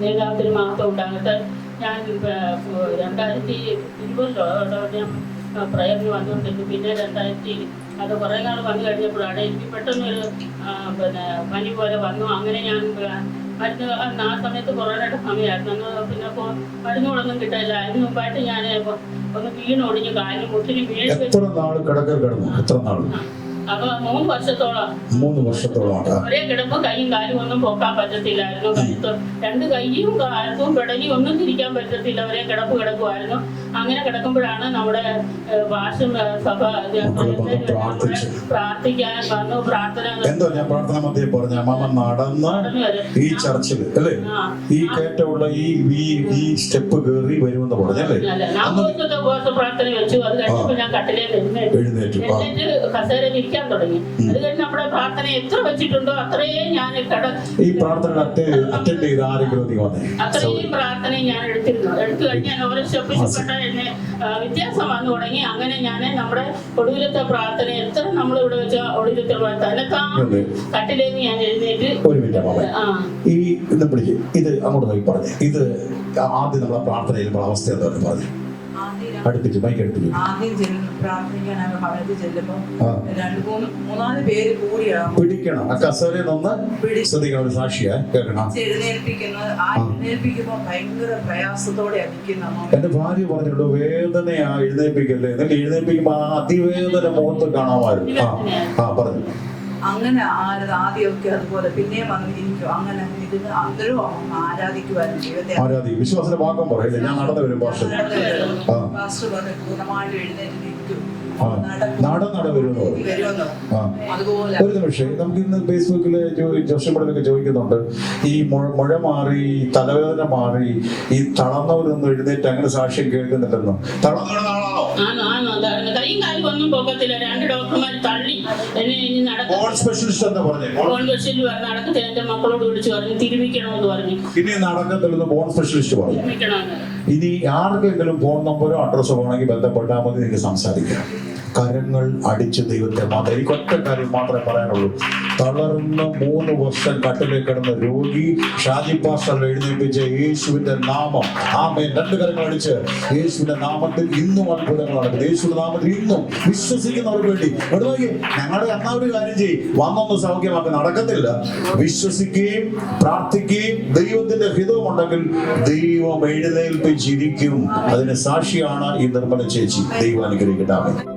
ദൈവത്തിന് മാത്രം ഉണ്ടാകട്ടെ. ഞാൻ രണ്ടായിരത്തി ഇരുപതിലോ ഞാൻ പ്രയറിന് വന്നുകൊണ്ടിരുന്നു പിന്നെ രണ്ടായിരത്തി അത് കുറേ നാൾ വന്നു കഴിഞ്ഞപ്പോഴാണ് എനിക്ക് പെട്ടെന്നൊരു പിന്നെ പനി പോലെ വന്നു. അങ്ങനെ ഞാൻ മരുന്ന് ആ സമയത്ത് കൊറോണയുടെ സമയമായിരുന്നു. അന്ന് പിന്നെ മരുന്നുകളൊന്നും കിട്ടില്ല. അതിന് മുമ്പായിട്ട് ഞാൻ ഒന്ന് വീണൊടിഞ്ഞ് കാലിന് മുട്ടിന് വീഴ്ച നാൾ കിടക്കൽ കിടന്നു? എത്ര നാൾ? അപ്പൊ മൂന്ന് വർഷത്തോളം. മൂന്ന് വർഷത്തോളം ഒരേ കിടപ്പ് കൈയും കാലും ഒന്നും പോക്കാൻ പറ്റത്തില്ലായിരുന്നു. കഴുത്ത് രണ്ട് കൈയും കാലത്തും പിടലി ഒന്നും തിരിക്കാൻ പറ്റത്തില്ല. ഒരേ കിടപ്പ് കിടക്കുമായിരുന്നു അങ്ങനെ കിടക്കുമ്പോഴാണ് നമ്മുടെ ഏഹ്, സഭ പ്രാർത്ഥിക്കാൻ വന്നു. പ്രാർത്ഥന എന്തോ ഞാൻ പ്രാർത്ഥന മധ്യേ പറഞ്ഞ അമ്മ നടന്ന് ഈ ചർച്ചിൽ അല്ലേ? ഈ കയറ്റമുള്ള ഈ ഈ ഈ സ്റ്റെപ്പ് കേറി വരുമെന്ന് പറഞ്ഞല്ലേ പ്രാർത്ഥന വെച്ചു. അത് കഴിഞ്ഞപ്പോൾ ഞാൻ കട്ടിലേക്ക് എഴുന്നേറ്റു. എഴുന്നേറ്റു ഇരിക്കാൻ തുടങ്ങി. അത് കഴിഞ്ഞ് നമ്മുടെ പ്രാർത്ഥന എത്ര വെച്ചിട്ടുണ്ടോ അത്രയും ഞാൻ ഈ പ്രാർത്ഥന അറ്റൻഡ് ചെയ്ത് ആരെങ്കിലും അത്രയും പ്രാർത്ഥന ഞാൻ എടുത്തിരുന്നു. എടുത്തു കഴിഞ്ഞാൽ ഓരോ സ്റ്റെപ്പായിട്ട് എന്നെ വ്യത്യാസം വന്നു തുടങ്ങി. അങ്ങനെ ഞാൻ നമ്മുടെ ഒടുവിലത്തെ പ്രാർത്ഥന എത്ര നമ്മൾ ഇവിടെ വെച്ച ഒടുവിലത്തെ പ്രാർത്ഥന. കട്ടിലേക്ക് ഞാൻ എഴുന്നേറ്റ് ഒരു മിനിറ്റ് ഈ ഇത് അങ്ങോട്ട് നോക്കി പറഞ്ഞു. ഇത് ആദ്യം നമ്മളെ പ്രാർത്ഥനയിൽ അവസ്ഥ എന്താ പറഞ്ഞു. അടുപ്പിച്ച് ബൈക്ക് അടുപ്പിച്ച്. പിടിക്കണം. ആ കസേര നിന്ന് ശ്രദ്ധിക്കണം ഒരു സാക്ഷിയാ കേൾക്കണം. എന്റെ ഭാര്യ പറഞ്ഞിട്ടുണ്ട് വേദനയാ എഴുന്നേൽപ്പിക്കല്ലേ? എന്നിട്ട് എഴുന്നേൽപ്പിക്കുമ്പോ ആ അതിവേദന മുഖത്ത് കാണാമായിരുന്നു. ആ. ആ പറഞ്ഞു. അങ്ങനെ ആരത് ആദ്യമൊക്കെ അതുപോലെ പിന്നെയും വന്നിരിക്കും അങ്ങനെ ഇതിന് അന്തരവും ആരാധിക്കുവാനും ദൈവത്തെ. ആരാധിക്കും. വിശ്വാസത്തിന്റെ ഭാഗം പറയില്ല? ഞാൻ നടന്നു വരും ഭാഷ പറഞ്ഞു പൂർണമായിട്ട് എഴുന്നേറ്റ് നിൽക്കും. ആ. നട വരുമെന്ന് ഒരു നിമിഷം നമുക്ക് ഇന്ന് ഫേസ്ബുക്കിൽ ജോഷമ്പടലൊക്കെ ചോദിക്കുന്നുണ്ട് ഈ മുഴ മാറി തലവേദന മാറി ഈ തളർന്നവരൊന്നും എഴുന്നേറ്റ് അങ്ങനെ സാക്ഷ്യം കേൾക്കുന്നില്ലെന്നും? തളർന്ന ആളാണോ? കൈയും കാലും ഒന്നും രണ്ട് ഡോക്ടർമാർ തള്ളി എന്നെ ഇനി നടക്കും ബോൺ സ്പെഷ്യലിസ്റ്റ് പറഞ്ഞു? നടക്കത്തില്ല എന്റെ മക്കളോട് വിളിച്ചു പറഞ്ഞു തിരുമിക്കണമെന്ന് പറഞ്ഞു. ഇനി നടക്കത്തില്ലെന്ന് ബോൺ സ്പെഷ്യലിസ്റ്റ് പറഞ്ഞു തിരുമിക്കണമെന്ന്. ഇനി ആർക്കെങ്കിലും ഫോൺ നമ്പറോ അഡ്രസ്സോ വേണമെങ്കിൽ ബന്ധപ്പെട്ടാൽ മതി നിങ്ങൾക്ക് സംസാരിക്കാം. കരങ്ങൾ അടിച്ച് ദൈവത്തെ മാത്രം. എനിക്ക് ഒറ്റ കാര്യം മാത്രമേ പറയാനുള്ളൂ. തളർന്ന മൂന്ന് വർഷം കട്ടിലേ കിടന്ന രോഗി ഷാജി പാസ്റ്റർ എഴുന്നേൽപ്പിച്ച യേശുവിന്റെ നാമം. ആമേൻ. രണ്ട് കരങ്ങൾ അടിച്ച് യേശുവിന്റെ നാമത്തിൽ ഇന്നും അത്ഭുതങ്ങൾ നടക്കും യേശുവിന്റെ നാമത്തിൽ ഇന്നും വിശ്വസിക്കുന്നവർക്ക് വേണ്ടി. എടുത്തോക്കി ഞങ്ങളുടെ എന്നാ ഒരു കാര്യം ചെയ്യും. വന്നൊന്ന് സൗഖ്യമാക്കി നടക്കത്തില്ല. വിശ്വസിക്കുകയും പ്രാർത്ഥിക്കുകയും ദൈവത്തിന്റെ ഹിതവും ഉണ്ടെങ്കിൽ ദൈവം എഴുന്നേൽപ്പിച്ചിരിക്കും. അതിന് സാക്ഷിയാണ് ഈ നിർമ്മല ചേച്ചി. ദൈവം അനുഗ്രഹിക്കട്ടെ.